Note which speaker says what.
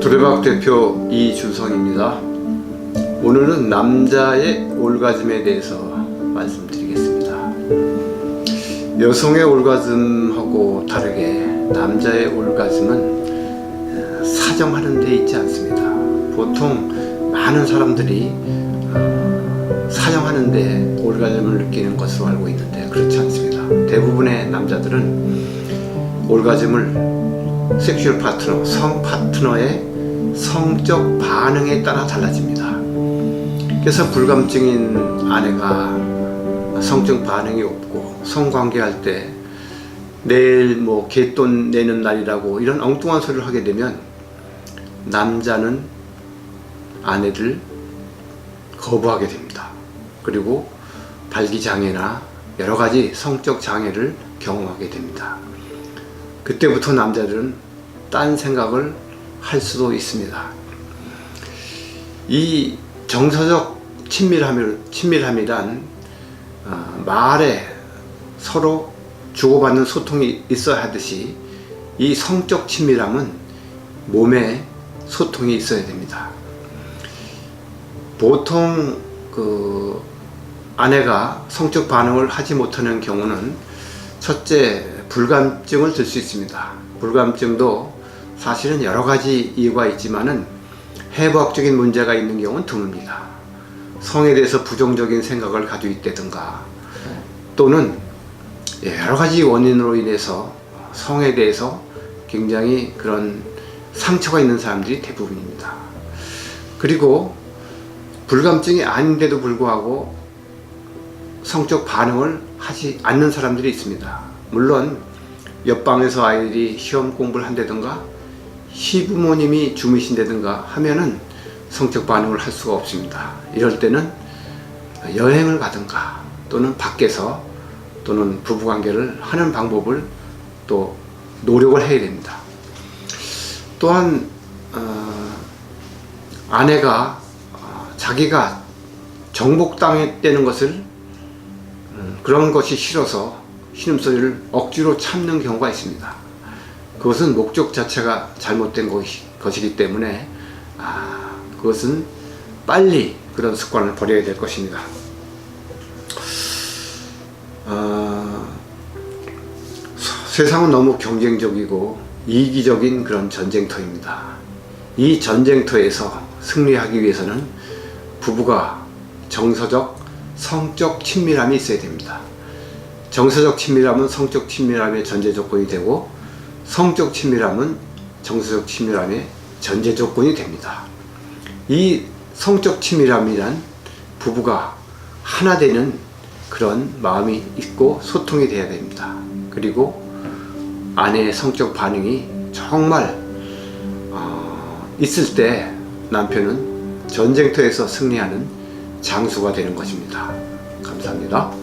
Speaker 1: 두레박 대표 이준성입니다. 오늘은 남자의 올가즘에 대해서 말씀드리겠습니다. 여성의 올가즘하고 다르게 남자의 올가즘은 사정하는 데 있지 않습니다. 보통 많은 사람들이 어, 사정하는 데 올가즘을 느끼는 것으로 알고 있는데 그렇지 않습니다. 대부분의 남자들은 올가즘을 섹슈얼 파트너, 성 파트너의 성적 반응에 따라 달라집니다. 그래서 불감증인 아내가 성적 반응이 없고 성관계할 때 내일 뭐 개돈 내는 날이라고 이런 엉뚱한 소리를 하게 되면 남자는 아내를 거부하게 됩니다. 그리고 발기장애나 여러 가지 성적 장애를 경험하게 됩니다. 그때부터 남자들은 딴 생각을 할 수도 있습니다. 이 정서적 친밀함을, 친밀함이란 어, 말에 서로 주고받는 소통이 있어야 하듯이 이 성적 친밀함은 몸에 소통이 있어야 됩니다. 보통 그 아내가 성적 반응을 하지 못하는 경우는 첫째 불감증을 들 수 있습니다. 불감증도 사실은 여러 가지 이유가 있지만은 해부학적인 문제가 있는 경우는 드뭅니다. 성에 대해서 부정적인 생각을 가지고 있다든가 또는 여러 가지 원인으로 인해서 성에 대해서 굉장히 그런 상처가 있는 사람들이 대부분입니다. 그리고 불감증이 아닌데도 불구하고 성적 반응을 하지 않는 사람들이 있습니다. 물론 옆방에서 아이들이 시험 공부를 한다든가 시부모님이 주무신다든가 하면은 성적 반응을 할 수가 없습니다. 이럴 때는 여행을 가든가 또는 밖에서 또는 부부관계를 하는 방법을 또 노력을 해야 됩니다. 또한 어, 아내가 어, 자기가 정복당했다는 것을 음, 그런 것이 싫어서 신음소리를 억지로 참는 경우가 있습니다. 그것은 목적 자체가 잘못된 것이, 것이기 때문에 아, 그것은 빨리 그런 습관을 버려야 될 것입니다. 어, 세상은 너무 경쟁적이고 이기적인 그런 전쟁터입니다. 이 전쟁터에서 승리하기 위해서는 부부가 정서적, 성적 친밀함이 있어야 됩니다. 정서적 친밀함은 성적 친밀함의 전제 조건이 되고 성적 친밀함은 정서적 친밀함의 전제 조건이 됩니다. 이 성적 친밀함이란 부부가 하나 되는 그런 마음이 있고 소통이 돼야 됩니다. 그리고 아내의 성적 반응이 정말 어, 있을 때 남편은 전쟁터에서 승리하는 장수가 되는 것입니다. 감사합니다.